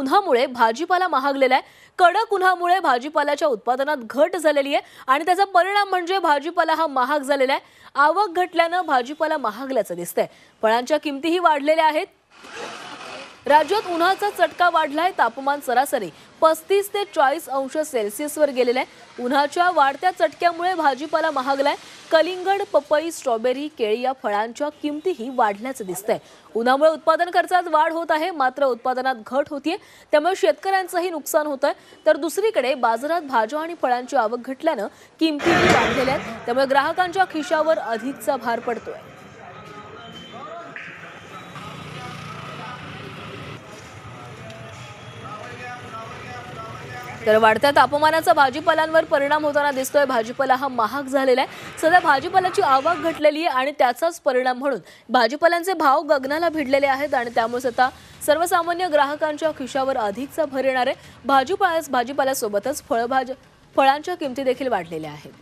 उन्हामुळे भाजीपाला महागलेला आहे. कडक उन्हामुळे भाजीपाल्याच्या उत्पादनात घट झालेली आहे आणि त्याचा परिणाम म्हणजे भाजीपाला हा महाग झालेला आहे. आवक घटल्यानं भाजीपाला महागल्याचं दिसतंय. फळांच्या किमतीही वाढलेल्या आहेत. राज्यात उन्हाचा चटका वाढलाय तापमान सरासरी पस्तीस ते चाळीस अंश सेल्सिअसवर गेलेलं आहे. उन्हाच्या वाढत्या चटक्यामुळे भाजीपाला महागलाय. कलिंगड पपई स्ट्रॉबेरी केळी या फळांच्या किमतीही वाढल्याचं दिसतंय. उन्हामुळे उत्पादन खर्चात वाढ होत आहे मात्र उत्पादनात घट होतीये. त्यामुळे शेतकऱ्यांचंही नुकसान होत आहे तर दुसरीकडे बाजारात भाज्या आणि फळांची आवक घटल्यानं किमतीही वाढलेल्या आहेत. त्यामुळे ग्राहकांच्या खिशावर अधिकचा भार पडतोय. तर वाढत्या तापमानाचा भाजीपालांवर परिणाम होताना दिसतोय. भाजीपाला हा महाग झालेला आहे. सध्या भाजीपाल्याची आवक घटलेली आहे आणि त्याचाच परिणाम म्हणून भाजीपाल्यांचे भाव गगनाला भिडलेले आहेत आणि त्यामुळे आता सर्वसामान्य ग्राहकांच्या खिशावर अधिकचा भर येणार आहे. भाजीपाल्यास भाजीपाल्यासोबतच फळभाज्या फळांच्या किमती देखील वाढलेल्या आहेत.